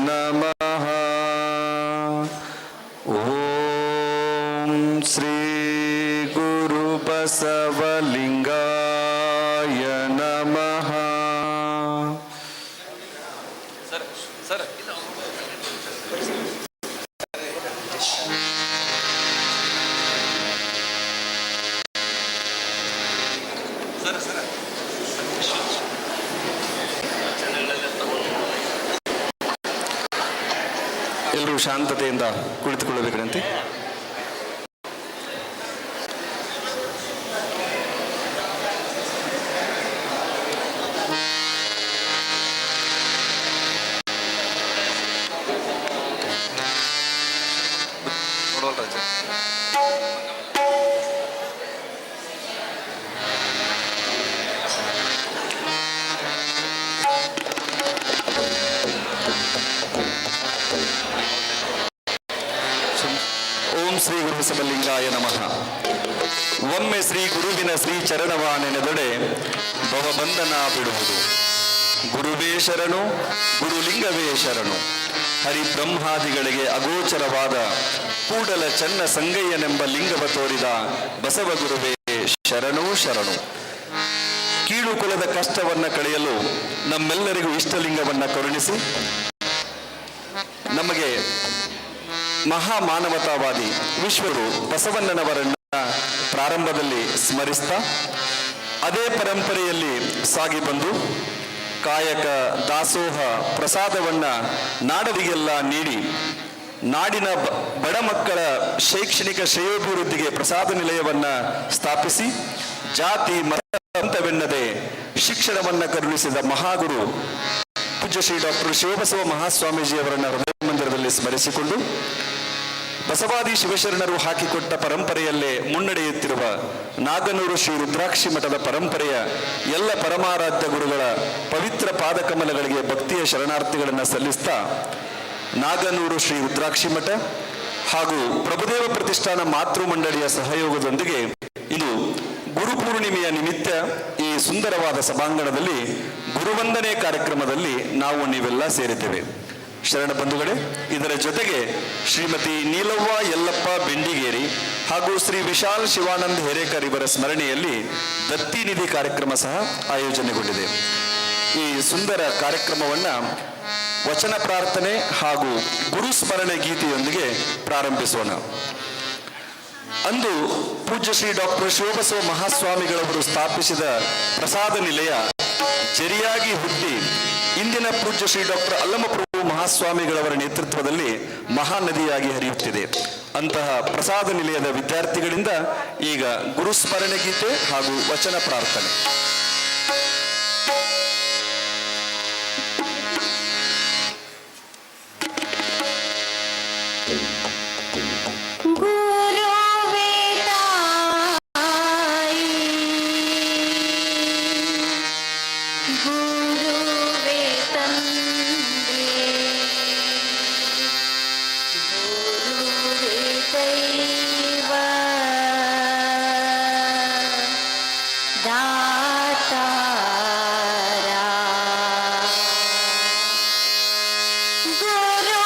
ನಮಃ ಓಂ ಶ್ರೀ ಗುರು ಎಲ್ಲರೂ ಶಾಂತತೆಯಿಂದ ಕುಳಿತುಕೊಳ್ಳಬೇಕಂತೆ. ಓಂ ಶ್ರೀ ಗುರು ಸಮಲಿಂಗಾಯ ನಮಃ. ಒಮ್ಮೆ ಶ್ರೀ ಗುರುವಿನ ಶ್ರೀ ಚರಣವ ನೆನೆದೊಡೆ ಭವಬಂಧನ ಬಿಡುವುದು. ಗುರುವೇ ಶರಣು, ಗುರುಲಿಂಗವೇ ಶರಣು. ಹರಿ ಬ್ರಹ್ಮಾದಿಗಳಿಗೆ ಅಗೋಚರವಾದ ಕೂಡಲ ಚನ್ನ ಸಂಗಯ್ಯನೆಂಬ ಲಿಂಗವ ತೋರಿದ ಬಸವ ಗುರುವೇ ಶರಣು ಶರಣು. ಕೀಳು ಕುಲದ ಕಷ್ಟವನ್ನ ಕಳೆಯಲು ನಮ್ಮೆಲ್ಲರಿಗೂ ಇಷ್ಟಲಿಂಗವನ್ನ ಕರುಣಿಸಿ. ನಮಗೆ ಮಹಾಮಾನವತಾವಾದಿ ವಿಶ್ವರು ಬಸವಣ್ಣನವರನ್ನ ಪ್ರಾರಂಭದಲ್ಲಿ ಸ್ಮರಿಸ್ತಾ ಅದೇ ಪರಂಪರೆಯಲ್ಲಿ ಸಾಗಿ ಬಂದು ಕಾಯಕ ದಾಸೋಹ ಪ್ರಸಾದವನ್ನ ನಾಡರಿಗೆಲ್ಲ ನೀಡಿ ನಾಡಿನ ಬಡ ಮಕ್ಕಳ ಶೈಕ್ಷಣಿಕ ಶ್ರೇಯೋಭಿವೃದ್ಧಿಗೆ ಪ್ರಸಾದ ನಿಲಯವನ್ನ ಸ್ಥಾಪಿಸಿ ಜಾತಿ, ಮತ ಶಿಕ್ಷಣವನ್ನ ಕರುಣಿಸಿದ ಮಹಾಗುರು ಪೂಜ್ಯ ಶ್ರೀ ಡಾಕ್ಟರ್ ಶಿವಬಸವ ಮಹಾಸ್ವಾಮೀಜಿಯವರನ್ನ ಸ್ಮರಿಸಿಕೊಂಡು ಬಸವಾದಿ ಶಿವಶರಣರು ಹಾಕಿಕೊಟ್ಟ ಪರಂಪರೆಯಲ್ಲೇ ಮುನ್ನಡೆಯುತ್ತಿರುವ ನಾಗನೂರು ಶ್ರೀ ರುದ್ರಾಕ್ಷಿ ಮಠದ ಪರಂಪರೆಯ ಎಲ್ಲ ಪರಮಾರಾಧ್ಯ ಗುರುಗಳ ಪವಿತ್ರ ಪಾದಕಮಲಗಳಿಗೆ ಭಕ್ತಿಯ ಶರಣಾರ್ಥಿಗಳನ್ನು ಸಲ್ಲಿಸ್ತಾ ನಾಗನೂರು ಶ್ರೀ ರುದ್ರಾಕ್ಷಿ ಮಠ ಹಾಗೂ ಪ್ರಭುದೇವ ಪ್ರತಿಷ್ಠಾನ ಮಾತೃ ಮಂಡಳಿಯ ಸಹಯೋಗದೊಂದಿಗೆ ಇದು ಗುರುಪೂರ್ಣಿಮೆಯ ನಿಮಿತ್ತ ಈ ಸುಂದರವಾದ ಸಭಾಂಗಣದಲ್ಲಿ ಗುರುವಂದನೆ ಕಾರ್ಯಕ್ರಮದಲ್ಲಿ ನಾವು ನೀವೆಲ್ಲ ಸೇರಿದ್ದೇವೆ ಶರಣ ಬಂಧುಗಳೇ, ಇದರ ಜೊತೆಗೆ ಶ್ರೀಮತಿ ನೀಲವ್ವ ಯಲ್ಲಪ್ಪ ಬೆಂಡಿಗೇರಿ ಹಾಗೂ ಶ್ರೀ ವಿಶಾಲ್ ಶಿವಾನಂದ್ ಹೇರೇಕರ್ ಇವರ ಸ್ಮರಣೆಯಲ್ಲಿ ದತ್ತಿ ನಿಧಿ ಕಾರ್ಯಕ್ರಮ ಸಹ ಆಯೋಜನೆಗೊಂಡಿದೆ. ಈ ಸುಂದರ ಕಾರ್ಯಕ್ರಮವನ್ನ ವಚನ ಪ್ರಾರ್ಥನೆ ಹಾಗೂ ಗುರು ಸ್ಮರಣೆ ಗೀತೆಯೊಂದಿಗೆ ಪ್ರಾರಂಭಿಸೋಣ. ಅಂದು ಪೂಜ್ಯ ಶ್ರೀ ಡಾಕ್ಟರ್ ಶಿವಬಸವ ಮಹಾಸ್ವಾಮಿಗಳವರು ಸ್ಥಾಪಿಸಿದ ಪ್ರಸಾದ ನಿಲಯ ಜರಿಯಾಗಿ ಹುಟ್ಟಿ ಇಂದಿನ ಪೂಜ್ಯ ಶ್ರೀ ಡಾಕ್ಟರ್ ಅಲ್ಲಮಪ್ರಭು ಮಹಾಸ್ವಾಮಿಗಳವರ ನೇತೃತ್ವದಲ್ಲಿ ಮಹಾನದಿಯಾಗಿ ಹರಿಯುತ್ತಿದೆ. ಅಂತಹ ಪ್ರಸಾದ ನಿಲಯದ ವಿದ್ಯಾರ್ಥಿಗಳಿಂದ ಈಗ ಗುರುಸ್ಮರಣೆ ಗೀತೆ ಹಾಗೂ ವಚನ ಪ್ರಾರ್ಥನೆ. Горю